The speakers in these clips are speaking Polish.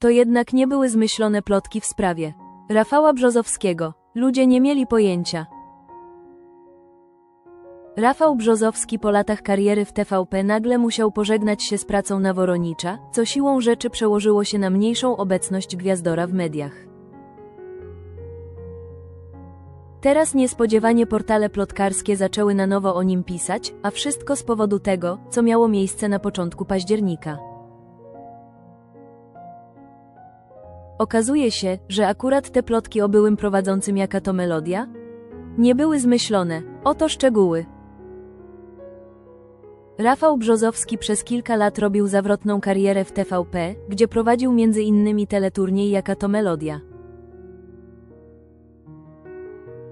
To jednak nie były zmyślone plotki w sprawie Rafała Brzozowskiego. Ludzie nie mieli pojęcia. Rafał Brzozowski po latach kariery w TVP nagle musiał pożegnać się z pracą na Woronicza, co siłą rzeczy przełożyło się na mniejszą obecność gwiazdora w mediach. Teraz niespodziewanie portale plotkarskie zaczęły na nowo o nim pisać, a wszystko z powodu tego, co miało miejsce na początku października. Okazuje się, że akurat te plotki o byłym prowadzącym jaka to melodia? Nie były zmyślone. Oto szczegóły. Rafał Brzozowski przez kilka lat robił zawrotną karierę w TVP, gdzie prowadził innymi teleturniej jaka to melodia.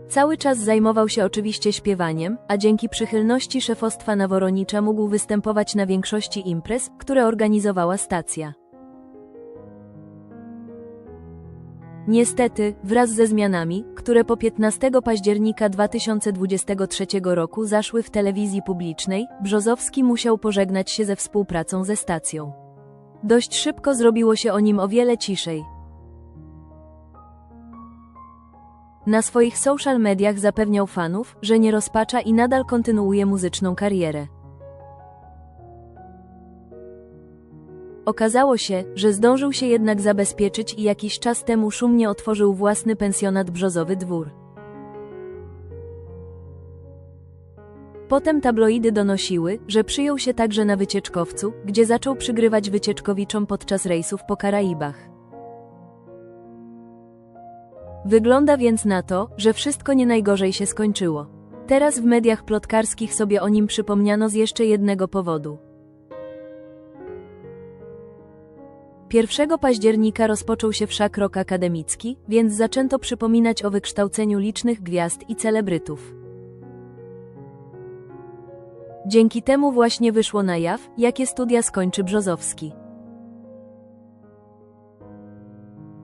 Cały czas zajmował się oczywiście śpiewaniem, a dzięki przychylności szefostwa Naworonicza mógł występować na większości imprez, które organizowała stacja. Niestety, wraz ze zmianami, które po 15 października 2023 roku zaszły w telewizji publicznej, Brzozowski musiał pożegnać się ze współpracą ze stacją. Dość szybko zrobiło się o nim o wiele ciszej. Na swoich social mediach zapewniał fanów, że nie rozpacza i nadal kontynuuje muzyczną karierę. Okazało się, że zdążył się jednak zabezpieczyć i jakiś czas temu szumnie otworzył własny pensjonat Brzozowy Dwór. Potem tabloidy donosiły, że przyjął się także na wycieczkowcu, gdzie zaczął przygrywać wycieczkowiczom podczas rejsów po Karaibach. Wygląda więc na to, że wszystko nie najgorzej się skończyło. Teraz w mediach plotkarskich sobie o nim przypomniano z jeszcze jednego powodu. 1 października rozpoczął się wszak rok akademicki, więc zaczęto przypominać o wykształceniu licznych gwiazd i celebrytów. Dzięki temu właśnie wyszło na jaw, jakie studia skończy Brzozowski.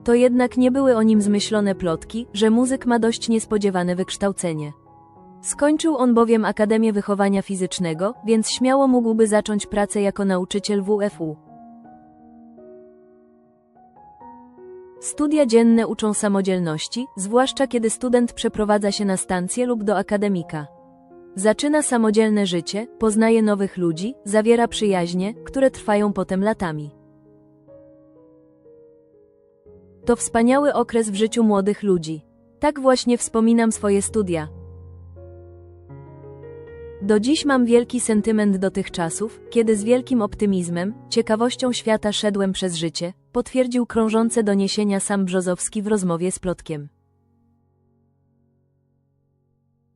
To jednak nie były o nim zmyślone plotki, że muzyk ma dość niespodziewane wykształcenie. Skończył on bowiem Akademię Wychowania Fizycznego, więc śmiało mógłby zacząć pracę jako nauczyciel WFU. Studia dzienne uczą samodzielności, zwłaszcza kiedy student przeprowadza się na stację lub do akademika. Zaczyna samodzielne życie, poznaje nowych ludzi, zawiera przyjaźnie, które trwają potem latami. To wspaniały okres w życiu młodych ludzi. Tak właśnie wspominam swoje studia. Do dziś mam wielki sentyment do tych czasów, kiedy z wielkim optymizmem, ciekawością świata szedłem przez życie, potwierdził krążące doniesienia sam Brzozowski w rozmowie z Plotkiem.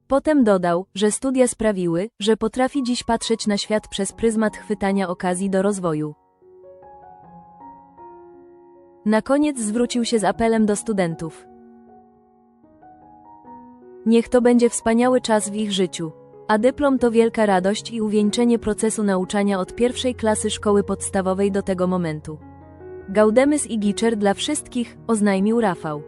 Potem dodał, że studia sprawiły, że potrafi dziś patrzeć na świat przez pryzmat chwytania okazji do rozwoju. Na koniec zwrócił się z apelem do studentów. Niech to będzie wspaniały czas w ich życiu. A dyplom to wielka radość i uwieńczenie procesu nauczania od pierwszej klasy szkoły podstawowej do tego momentu. Gaudemus i Giczer dla wszystkich, oznajmił Rafał.